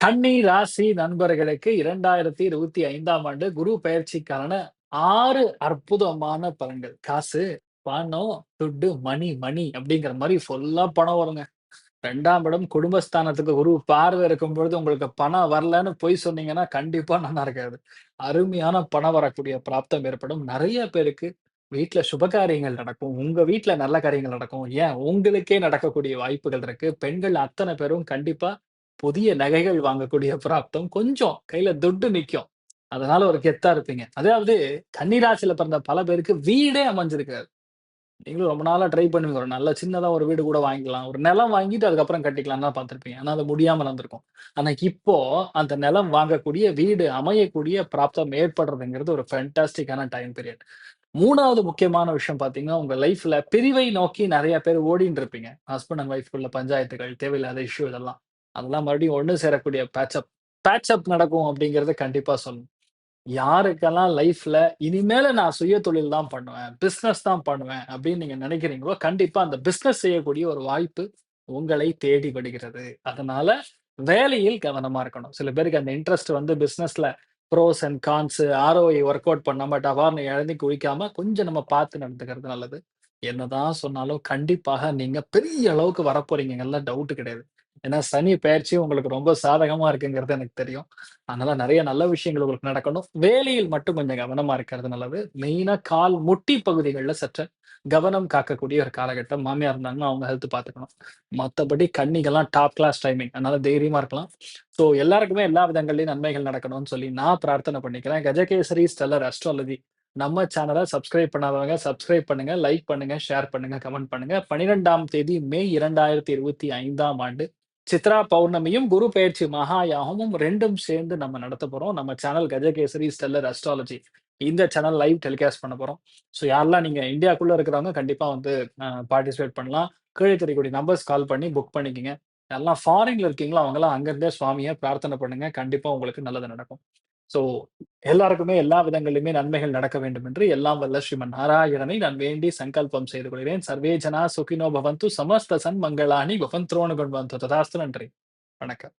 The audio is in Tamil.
கன்னி ராசி நண்பர்களுக்கு 2025ஆம் ஆண்டு குரு பயிற்சிக்கான ஆறு அற்புதமான பலன்கள். காசு, பணம், துட்டு, மணி, மணி அப்படிங்கிற மாதிரி ஃபுல்லா பணம் வருங்க. ரெண்டாம் இடம் குடும்பஸ்தானத்துக்கு குரு பார்வை இருக்கும் பொழுது உங்களுக்கு பணம் வரலன்னு பொய் சொன்னீங்கன்னா, கண்டிப்பா நல்லா இருக்காது. அருமையான பணம் வரக்கூடிய பிராப்தம் ஏற்படும். நிறைய பேருக்கு வீட்டுல சுபகாரியங்கள் நடக்கும். உங்க வீட்டுல நல்ல காரியங்கள் நடக்கும். ஏன் உங்களுக்கே நடக்கக்கூடிய வாய்ப்புகள் இருக்கு. பெண்கள் அத்தனை பேரும் கண்டிப்பா புதிய நகைகள் வாங்கக்கூடிய பிராப்தம். கொஞ்சம் கையில துட்டு நிக்கும். அதனால ஒரு கெத்தா இருப்பீங்க. அதாவது கன்னிராசியில பிறந்த பல பேருக்கு வீடே அமைஞ்சிருக்காது. நீங்களும் ரொம்ப நாளா ட்ரை பண்ணுவீங்க. ஒரு நல்ல சின்னதா ஒரு வீடு கூட வாங்கிக்கலாம். ஒரு நிலம் வாங்கிட்டு அதுக்கப்புறம் கட்டிக்கலாம் தான் பார்த்துருப்பீங்க ஆனா அது முடியாமல் இருந்திருக்கும். ஆனா இப்போ அந்த நிலம் வாங்கக்கூடிய, வீடு அமையக்கூடிய பிராப்தம் ஏற்படுறதுங்கிறது ஒரு ஃபேன்டாஸ்டிக்கான டைம் பீரியட். மூணாவது முக்கியமான விஷயம் பார்த்தீங்கன்னா, உங்க லைஃப்ல பிரிவை நோக்கி நிறைய பேர் ஓடின்னு இருப்பீங்க. ஹஸ்பண்ட் அண்ட் உள்ள பஞ்சாயத்துகள், தேவையில்லாத இஷ்யூ இதெல்லாம். அதெல்லாம் மறுபடியும் ஒன்று சேரக்கூடிய பேட்ச் அப் நடக்கும் அப்படிங்கிறத கண்டிப்பாக சொல்லணும். யாருக்கெல்லாம் லைஃப்ல இனிமேல நான் சுய தொழில் தான் பண்ணுவேன். பிஸ்னஸ் தான் பண்ணுவேன் அப்படின்னு நீங்க நினைக்கிறீங்களோ, கண்டிப்பா அந்த பிஸ்னஸ் செய்யக்கூடிய ஒரு வாய்ப்பு உங்களை தேடி வருகிறது. அதனால வேலையில் கவனமா இருக்கணும். சில பேருக்கு அந்த இன்ட்ரெஸ்ட் வந்து பிஸ்னஸ்ல pros and cons ROI work out பண்ணாம டவார்னு இழந்து குளிக்காம கொஞ்சம் நம்ம பார்த்து நடந்துக்கிறது நல்லது. என்னதான் சொன்னாலும் கண்டிப்பாக நீங்க பெரிய அளவுக்கு வரப்போறீங்கங்கறதுல டவுட் கிடையாது. ஏன்னா சனி பயிற்சி உங்களுக்கு ரொம்ப சாதகமா இருக்குங்கிறது எனக்கு தெரியும். அதனால நிறைய நல்ல விஷயங்கள் உங்களுக்கு நடக்கணும். வேலையில் மட்டும் கொஞ்சம் கவனமா இருக்கிறது நல்லது. மெயினா கால் முட்டி பகுதிகள்ல சற்று கவனம் காக்கக்கூடிய ஒரு காலகட்டம். மாமியார் இருந்தாங்கன்னா அவங்க ஹெல்த் பார்த்துக்கணும். மத்தபடி கண்ணிகள்லாம் டாப் கிளாஸ் டைமிங். அதனால தைரியமா இருக்கலாம். ஸோ எல்லாருக்குமே எல்லா விதங்கள்லயும் நன்மைகள் நடக்கணும்னு சொல்லி நான் பிரார்த்தனை பண்ணிக்கிறேன். கஜகேசரி ஸ்டெல்லர் அஸ்ட்ராலஜி நம்ம சேனல சப்ஸ்கிரைப் பண்ணாதவங்க சப்ஸ்கிரைப் பண்ணுங்க, லைக் பண்ணுங்க, ஷேர் பண்ணுங்க, கமெண்ட் பண்ணுங்க. 12ஆம் தேதி மே 2025ஆம் ஆண்டு சித்ரா பௌர்ணமியும், குரு பெயர்ச்சி மகா யாகமும் 2ம் சேர்ந்து நம்ம நடத்த போறோம். நம்ம சேனல் கஜகேசரி ஸ்டெல்லர் அஸ்ட்ராலஜி. இந்த சேனல் லைவ் டெலிகாஸ்ட் பண்ண போறோம். ஸோ யாரெல்லாம் நீங்க இந்தியாக்குள்ள இருக்கிறவங்க கண்டிப்பா வந்து பார்ட்டிசிபேட் பண்ணலாம். கீழே தெரியக்கூடிய நம்பர்ஸ் கால் பண்ணி புக் பண்ணிக்கோங்க எல்லாம் ஃபாரின்ல இருக்கீங்களோ அவங்களாம் அங்க சுவாமியை பிரார்த்தனை பண்ணுங்க. கண்டிப்பா உங்களுக்கு நல்லது நடக்கும். ஸோ எல்லாருக்குமே எல்லா விதங்களிலுமே நன்மைகள் நடக்க வேண்டும் என்று எல்லாம் வல்ல ஸ்ரீமன் நாராயணனை நான் வேண்டி சங்கல்பம் செய்து கொள்கிறேன். சர்வே ஜனா சுகினோ பவந்து சமஸ்த சன்மங்களானி பவந்த்ரோணு பவந்து ததாஸ்து நன்றி. வணக்கம்.